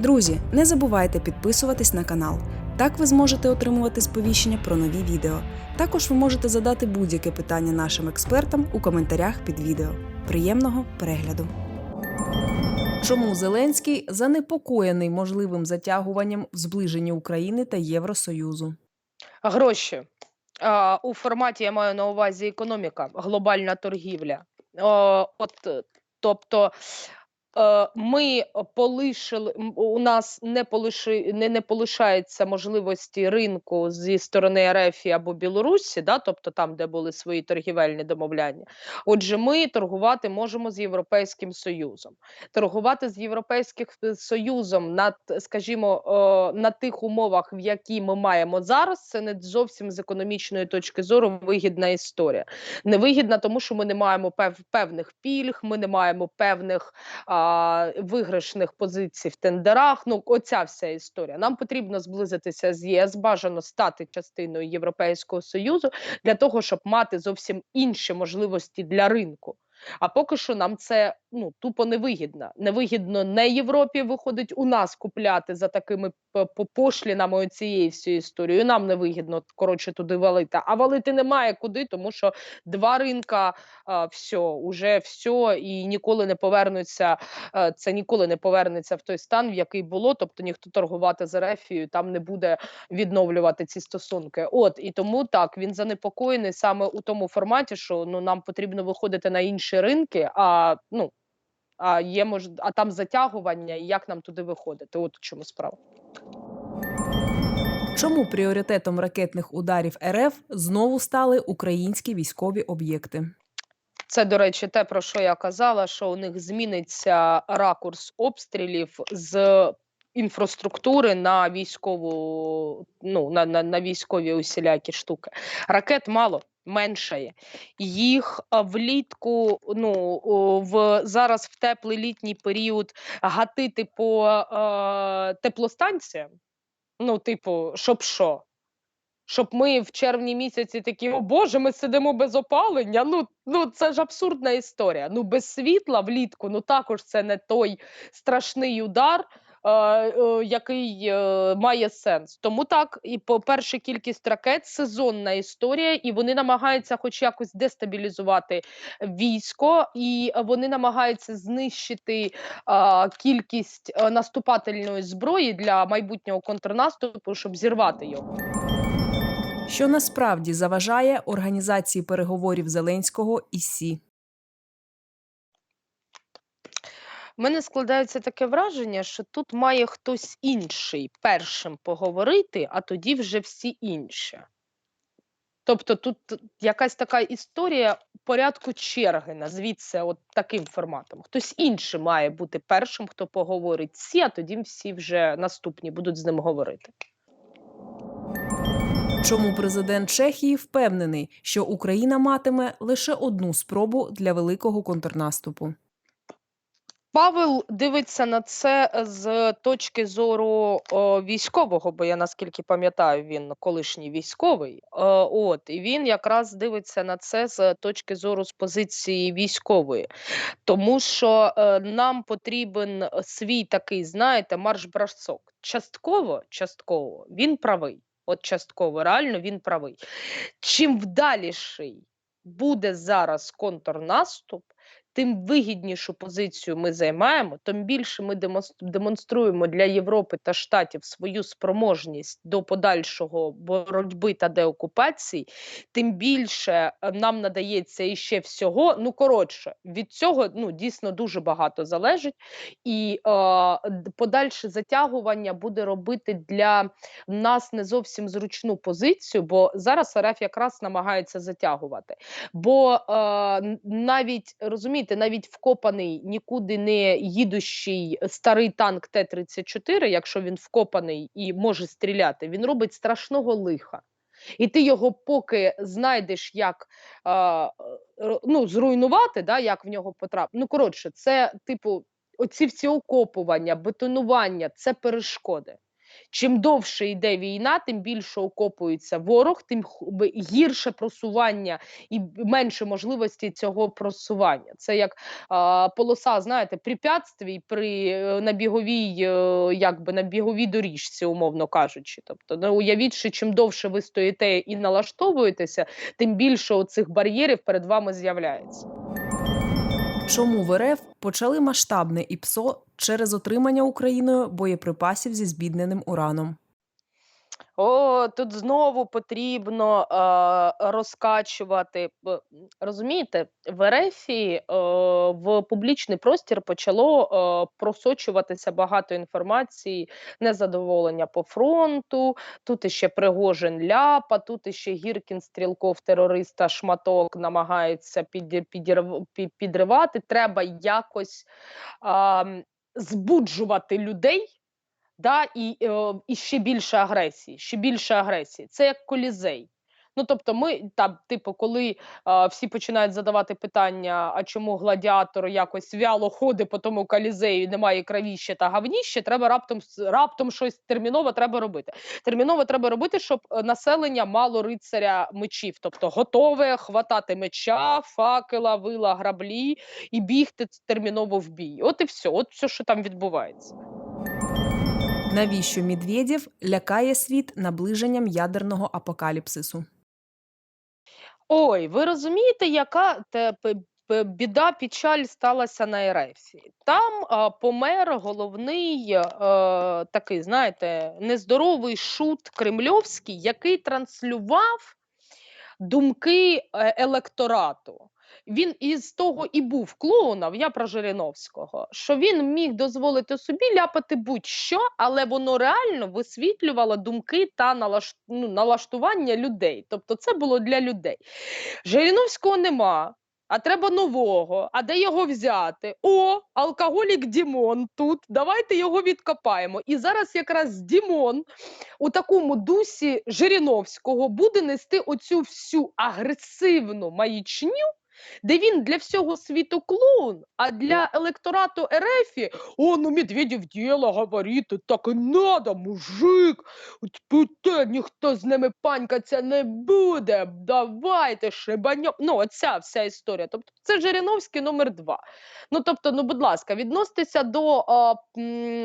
Друзі, не забувайте підписуватись на канал. Так ви зможете отримувати сповіщення про нові відео. Також ви можете задати будь-яке питання нашим експертам у коментарях під відео. Приємного перегляду! Чому Зеленський занепокоєний можливим затягуванням в зближенні України та Євросоюзу? Гроші. А, у форматі я маю на увазі економіка, глобальна торгівля. О, от, тобто, ми полишили, у нас не, полиши, не, не полишається можливості ринку зі сторони РФ або Білорусі, да, тобто там, де були свої торгівельні домовляння. Отже, ми торгувати можемо з Європейським Союзом. Торгувати з Європейським Союзом на, т- скажімо, е, на тих умовах, в які ми маємо зараз, це не зовсім з економічної точки зору вигідна історія. Невигідна, тому що ми не маємо пев, певних пільг, ми не маємо певних виграшних позицій в тендерах. Ну, оця вся історія. Нам потрібно зблизитися з ЄС, бажано стати частиною Європейського Союзу для того, щоб мати зовсім інші можливості для ринку. А поки що нам це ну тупо невигідно. Невигідно не Європі виходить у нас купляти за такими пошлінами цієї всієї історії. Нам невигідно коротше туди валити. А валити немає куди, тому що два ринка а, все, уже все, і ніколи не повернуться. е, Це ніколи не повернеться в той стан, в який було. Тобто ніхто торгувати з Ерефією там не буде відновлювати ці стосунки. От і тому так він занепокоєний саме у тому форматі, що ну нам потрібно виходити на інші ринки. А ну а є мож... а там затягування, і як нам туди виходити? От у чому справа. Чому пріоритетом ракетних ударів РФ знову стали українські військові об'єкти? Це, до речі, те, про що я казала, що у них зміниться ракурс обстрілів з інфраструктури на військову, ну, на, на, на військові усілякі штуки. Ракет мало. Меншає їх влітку. Ну в зараз в теплий літній період гатити по е, теплостанціям. Ну, типу, щоб що? Щоб ми в червні місяці такі, о Боже, ми сидимо без опалення. Ну, ну це ж абсурдна історія. Ну, без світла влітку, ну також це не той страшний удар, який е, має сенс. Тому так, і по-перше, кількість ракет сезонна історія, і вони намагаються хоч якось дестабілізувати військо, і вони намагаються знищити е, кількість е, наступательної зброї для майбутнього контрнаступу, щоб зірвати його. Що насправді заважає організації переговорів Зеленського і Сі? Мене складається таке враження, що тут має хтось інший першим поговорити, а тоді вже всі інші. Тобто тут якась така історія порядку черги, назвіть це от таким форматом. Хтось інший має бути першим, хто поговорить всі, а тоді всі вже наступні будуть з ним говорити. Чому президент Чехії впевнений, що Україна матиме лише одну спробу для великого контрнаступу? Павел дивиться на це з точки зору о, військового, бо я наскільки пам'ятаю, він колишній військовий. Е, от і він якраз дивиться на це з точки зору з позиції військової, тому що е, нам потрібен свій такий, знаєте, марш-бросок. Частково, частково він правий. От частково, реально він правий. Чим вдаліший буде зараз контрнаступ, тим вигіднішу позицію ми займаємо, тим більше ми демонструємо для Європи та Штатів свою спроможність до подальшого боротьби та деокупації, тим більше е, нам надається іще всього. Ну коротше, від цього ну дійсно дуже багато залежить, і е, подальше затягування буде робити для нас не зовсім зручну позицію, бо зараз РФ якраз намагається затягувати. Бо е, навіть розумієте, навіть вкопаний нікуди не їдущий старий танк Т-34, якщо він вкопаний і може стріляти, він робить страшного лиха. І ти його поки знайдеш, як е, ну, зруйнувати, да, як в нього потрапити. Ну, коротше, це типу, оці всі окопування, бетонування це перешкоди. Чим довше йде війна, тим більше окопується ворог, тим гірше просування і менше можливості цього просування. Це як а, полоса, знаєте, препятствій при е, на біговій, е, якби на біговій доріжці, умовно кажучи. Тобто, ну, уявіть, що чим довше ви стоїте і налаштовуєтеся, тим більше оцих бар'єрів перед вами з'являється. Чому в РФ почали масштабне ІПСО через отримання Україною боєприпасів зі збідненим ураном? О, тут знову потрібно е, розкачувати. Розумієте, в РФ е, в публічний простір почало е, просочуватися багато інформації, незадоволення по фронту. Тут іще Пригожин ляпа, тут іще Гіркін стрілков, терориста, шматок намагається піді- підірв- підривати. Треба якось м, збуджувати людей да, і, е, і ще більше агресії, ще більше агресії. Це як колізей. Ну, тобто, ми там, типу, коли е, всі починають задавати питання, а чому гладіатор якось вяло ходить по тому колізею, і немає кровіще та гавніще, треба раптом раптом щось терміново треба робити. Терміново треба робити, щоб е, населення мало рицаря мечів, тобто готове хватати меча, факела, вила, граблі і бігти терміново в бій. От і все, от все, що там відбувається. Навіщо Медведєв лякає світ наближенням ядерного апокаліпсису? Ой, ви розумієте, яка біда, печаль сталася на РФ? Там а, помер головний е, такий, знаєте, нездоровий шут кремльовський, який транслював думки е, електорату. Він із того і був клоуном, я про Жириновського, що він міг дозволити собі ляпати будь-що, але воно реально висвітлювало думки та налаш... ну, налаштування людей. Тобто це було для людей. Жириновського нема. А треба нового. А де його взяти? О, алкоголік Дімон тут. Давайте його відкопаємо. І зараз якраз Дімон у такому дусі Жириновського буде нести оцю всю агресивну маячню, де він для всього світу клоун, а для електорату РФ, о, ну Медведєв діло говорити, так і надо, мужик. Те, ніхто з ними панькаться не буде. Давайте шибаньо. Ну, оця вся історія. Тобто, це Жириновський номер два. Ну, тобто, ну, будь ласка, відноситися до а,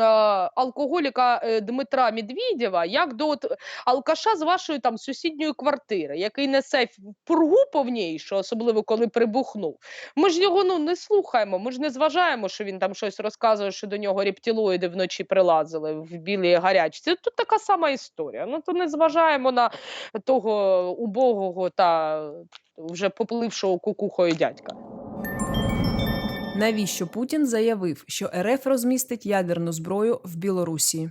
а, алкоголіка е, Дмитра Медведєва як до от, алкаша з вашої там сусідньої квартири, який несе пургу повнішу, особливо коли прибухнув. Ми ж його ну не слухаємо. Ми ж не зважаємо, що він там щось розказує, що до нього рептилоїди вночі прилазили в білій гарячці. Тут така сама історія. Ну то не зважаємо на того убогого та вже поплившого кукухою дядька. Навіщо Путін заявив, що РФ розмістить ядерну зброю в Білорусі?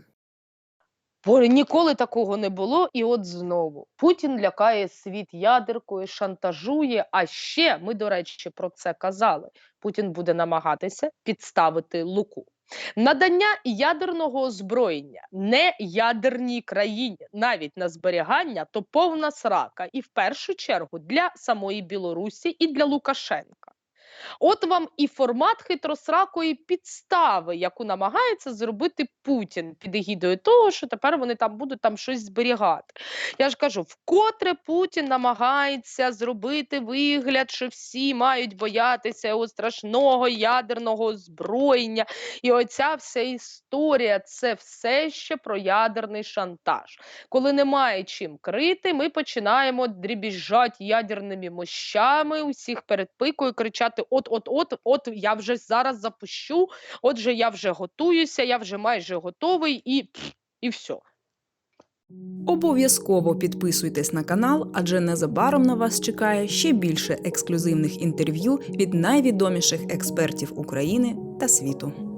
Ніколи такого не було, і от знову Путін лякає світ ядеркою, шантажує. А ще ми, до речі, про це казали. Путін буде намагатися підставити луку. Надання ядерного озброєння не ядерній країні, навіть на зберігання, то повна срака, і в першу чергу для самої Білорусі і для Лукашенка. От вам і формат хитросракої підстави, яку намагається зробити Путін під егідою того, що тепер вони там будуть там щось зберігати. Я ж кажу, вкотре Путін намагається зробити вигляд, що всі мають боятися його страшного ядерного озброєння. І оця вся історія це все ще про ядерний шантаж. Коли немає чим крити, ми починаємо дрібіжати ядерними мощами, усіх перед пикою кричати: от, от, от, от я вже зараз запущу, отже, я вже готуюся, я вже майже готовий, і, і все. Обов'язково підписуйтесь на канал, адже незабаром на вас чекає ще більше ексклюзивних інтерв'ю від найвідоміших експертів України та світу.